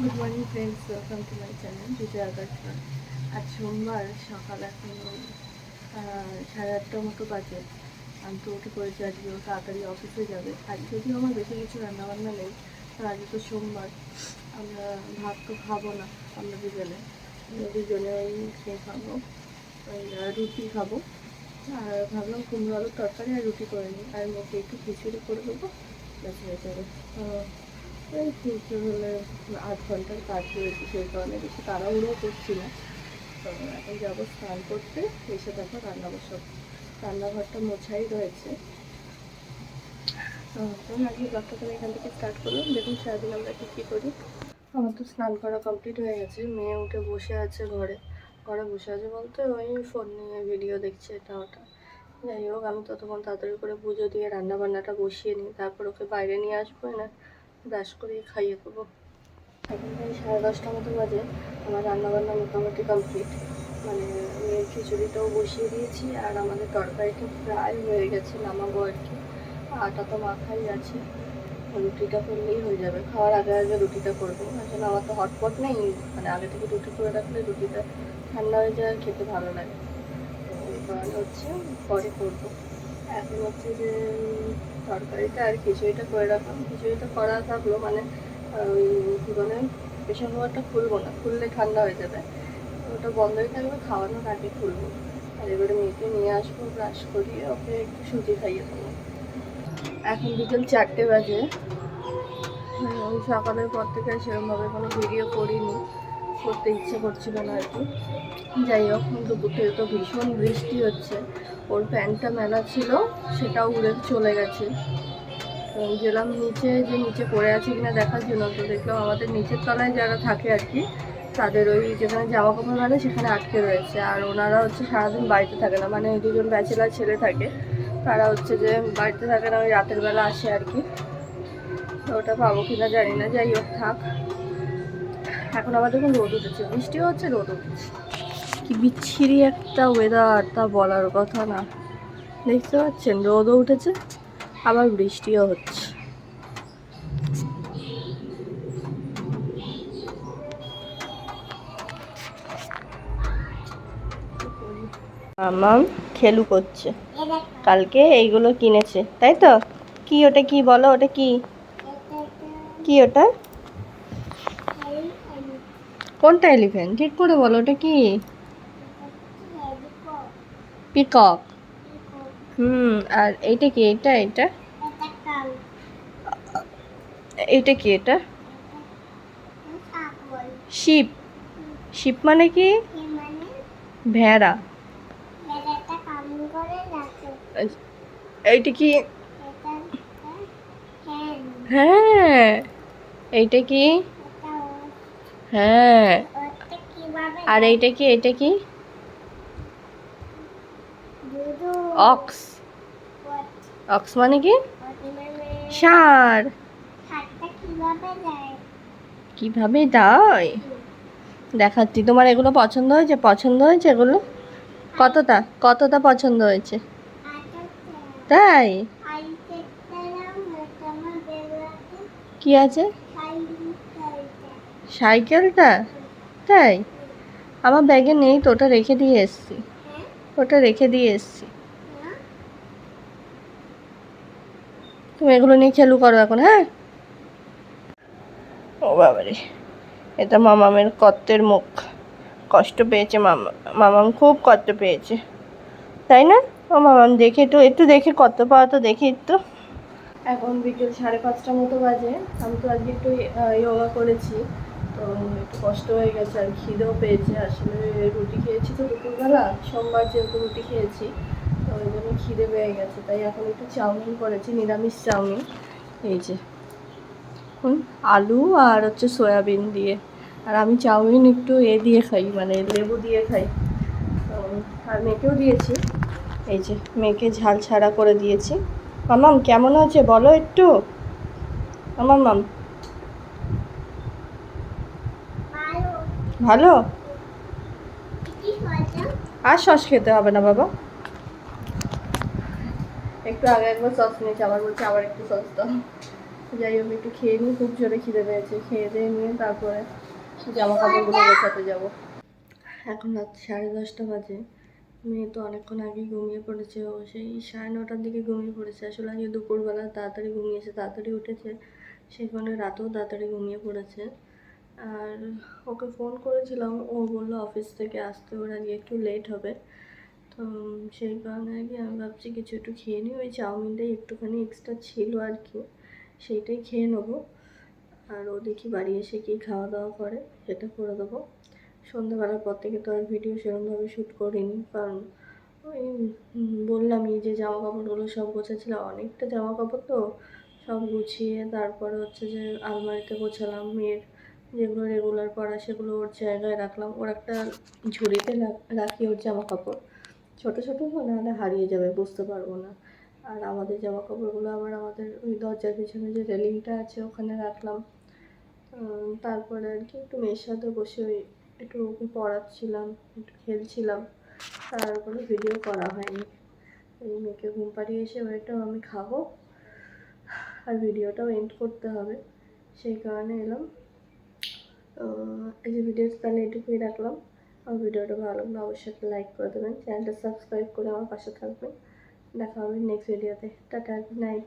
Good morning friends welcome to my channel Vijay Agarkar আজ সোমবার, সকাল এখন সাড়ে আটটার মতো বাজে। আমি তো উঠে পড়েছি, আজকে ও তাড়াতাড়ি অফিসে যাবে। আজ যদিও আমার বেশি কিছু রান্নাবান্না নেই আর আজকে তো সোমবার। আমরা ভাত তো খাব না, আমরা আমরা দুজনে ওই খেয়ে খাব। ওই রুটি খাব। আর ভাবলাম কুমড়ো আলুর তরকারি আর রুটি করে নিই। আর মেয়েকে একটু খিচুড়ি করে দেবো। ব্যাস হয়ে যাবে। এই হলে আধ ঘণ্টার কাজ রয়েছে সেই কারণে বেশি তাড়াহুড়ো করছি না। তো এখন যাব স্নান করতে, এসে দেখো রান্না বসব রান্নাঘরটা মোছাই রয়েছে। তো আজকে ব্লগটা তুমি এখান থেকে স্টার্ট করলাম। দেখুন সারাদিন আমরা কী কী করি। আমার তো স্নান করা কমপ্লিট হয়ে গেছে। মেয়ে উঠে বসে আছে ঘরে। ঘরে বসে আছে বলতে ওই ফোন নিয়ে ভিডিও দেখছে এটা ওটা। যাই হোক, আমি ততক্ষণ তাড়াতাড়ি করে পুজো দিয়ে রান্না বান্নাটা বসিয়ে নিই। তারপর ওকে বাইরে নিয়ে আসব না। ব্রাশ করিয়ে খাইয়ে দেবো। এখন প্রায় সাড়ে দশটা মতো বাজে, আমার রান্নাবান্না মোটামুটি কমপ্লিট মানে মেয়ের খিচুড়িটাও বসিয়ে দিয়েছি, আর আমাদের তরকারিটা প্রায় হয়ে গেছে নামাবো আর কি। আটা তো মাখাই আছে, রুটিটা করলেই হয়ে যাবে। খাওয়ার আগে আগে রুটিটা করব, আসলে আমার তো হটপট নেই মানে আগে থেকে রুটি করে রাখলে রুটিটা ঠান্ডা হয়ে যায় খেতে ভালো লাগে। তো ওই কারণে হচ্ছে পরে করব। এখন হচ্ছে যে তরকারিটা আর খিচুড়িটা করে রাখলাম। খিচুড়িটা করা থাকল মানে কী বলে, প্রেশার কুকারটা খুলবো না, খুললে ঠান্ডা হয়ে যাবে। ওটা বন্ধই থাকবে, খাওয়ানোর আগে খুলবো। আর এবারে মেয়েকে নিয়ে আসব, ব্রাশ করিয়ে ওকে একটু সুজি খাইয়ে দেবো। এখন বিকেল চারটে বাজে। সকালের পর থেকে সেরকমভাবে কোনো ভিডিও করিনি। করতে ইচ্ছে করছিল না আর কি। যাই হোক, দুপুর তো ভীষণ বৃষ্টি হচ্ছে। ওর প্যান্টটা মেলা ছিল, সেটাও উড়ে চলে গেছে। গেলাম নিচে, যে নিচে পড়ে আছে কিনা দেখার জন্য। তো দেখলাম আমাদের নিচের তলায় যারা থাকে আর কি, তাদের ওই যেখানে জামা কাপড় মেলে, সেখানে আটকে রয়েছে। আর ওনারা হচ্ছে সারাদিন বাড়িতে থাকে না। মানে দুজন ব্যাচেলার ছেলে থাকে, তারা হচ্ছে যে বাড়িতে থাকে না, ওই রাতের বেলা আসে আর কি। তো ওটা পাবো কিনা জানি না। যাই হোক, থাক। এখন আবার দেখুন রোদ উঠেছে, বৃষ্টিও হচ্ছে, রোদ উঠেছে। কি বিচ্ছিরি একটা ওয়েদার তা বলার কথা না। দেখতে পাচ্ছেন, রোদও উঠেছে, আবার বৃষ্টিও হচ্ছে। মামাম খেলু করছে। কালকে এইগুলো কিনেছে, তাই তো? কি ওটা কি বলো, ওটা কি? কি ওটা? কোনটা এলিফ্যান্ট ঠিক করে বলো ওটা কি? পিকক হুম আর এইটা কি? এটা এটা এইটা কি এটা? শিপ শিপ মানে কি? ভেড়া। এইটা কি? হ্যাঁ এইটা কি? হ্যাঁ। আর এইটা কি এটা কি? অক্স। অক্স মানে কি? ষাঁড় কীভাবে দেয় দেখাচ্ছি তোমার এগুলো পছন্দ হয়েছে? পছন্দ হয়েছে এগুলো? কতটা? কতটা পছন্দ হয়েছে? তাই? কি আছে? সাইকেলটা? তাই? আমার ব্যাগে নেই তো, ওটা রেখে দিয়ে এসছি। ওটা রেখে দিয়ে এসছি। তুমি এগুলো নিয়ে খেলু করো এখন হ্যাঁ? ও বাবারে, এটা মামামের কত্তের মুখ। কষ্ট পেয়েছে মামা, মামাম খুব কষ্ট পেয়েছে। তাই না? ও মামাম, দেখে একটু একটু দেখে কত পাওয়া তো দেখি একটু। এখন বিকেল সাড়ে পাঁচটা মতো বাজে। আমি তো আজকে একটু ইয়োগা করেছি। তো একটু কষ্ট হয়ে গেছে আর খিদেও পেয়েছে। আসলে রুটি খেয়েছি তো দুপুরবেলা, সোমবার যেহেতু রুটি খেয়েছি, তো ওই জন্য খিদে পেয়ে গেছে। তাই এখন একটু চাউমিন করেছি, নিরামিষ চাউমিন। এই যে, এখন আলু আর হচ্ছে সয়াবিন দিয়ে। আর আমি চাউমিন একটু এ দিয়ে খাই মানে লেবু দিয়ে খাই। আর মেয়েকেও দিয়েছি। এই যে, মেয়েকে ঝাল ছাড়া করে দিয়েছি। মামাম কেমন আছে বলো একটু। আমার মাম ভালো? আর সস খেতে হবে না বাবা। একটু আগে একবার সস নিয়েছি আবার বলছি আবার একটু সস দাও। যাই হোক একটু খেয়ে নিই খুব জোরে খিদে পেয়েছে। খেয়ে দিয়ে নিয়ে তারপরে জামা কাপড়গুলো গোছাতে যাব। এখন রাত সাড়ে দশটা বাজে। মেয়ে তো অনেকক্ষণ আগেই ঘুমিয়ে পড়েছে। ও সেই সাড়ে নটার দিকে ঘুমিয়ে পড়েছে। আসলে আজকে দুপুরবেলা তাড়াতাড়ি ঘুমিয়েছে তাড়াতাড়ি উঠেছে। সেই কারণে রাতেও তাড়াতাড়ি ঘুমিয়ে পড়েছে। আর ওকে ফোন করেছিলাম, ও বলল অফিস থেকে আসতে, ওর আগে একটু লেট হবে। তো সেই কারণে কি আমি ভাবছি কিছু একটু খেয়ে নিই, ওই চাউমিনটাই একটুখানি এক্সট্রা ছিল আর কি, সেইটাই খেয়ে নেব। আর ও দেখি বাড়ি এসে কি খাওয়া দাওয়া করে, সেটা করে দেবো। সন্ধ্যাবেলার পর থেকে তো আর ভিডিও সেরকমভাবে শ্যুট করিনি, কারণ ওই বললামই যে জামা কাপড়গুলো সব গোছাচ্ছিলাম, অনেকটা জামা কাপড় তো সব গুছিয়ে, তারপরে হচ্ছে যে আলমারিতে গোছালাম, মেয়ের যেগুলো রেগুলার পরা, সেগুলো ওর জায়গায় রাখলাম। ওর একটা ঝুড়িতে রাখ- ওর জামা কাপড় ছোটো ছোটো নাহলে হারিয়ে যাবে, বুঝতে পারব না। আর আমাদের জামা কাপড়গুলো আবার আমাদের ওই দরজার পিছনে যে রেলিংটা আছে, ওখানে রাখলাম। তারপরে আর কি একটু মেয়ের সাথে বসে ওই একটু ওকে পড়াচ্ছিলাম, একটু খেলছিলাম। তারপরে ভিডিও করা হয়নি। এই মেয়েকে ঘুম পাড়িয়ে এসে ওইটাও আমি খাব। আর ভিডিওটাও এন্ড করতে হবে। সেই কারণে এলাম। এই যে ভিডিওটা তাহলে এটুকুই রাখলাম। আমার ভিডিওটা ভালো লাগলে অবশ্যই একটা লাইক করে দেবেন। চ্যানেলটা সাবস্ক্রাইব করে আমার পাশে থাকবেন। দেখা হবে নেক্সট ভিডিওতে টাটা গুড নাইট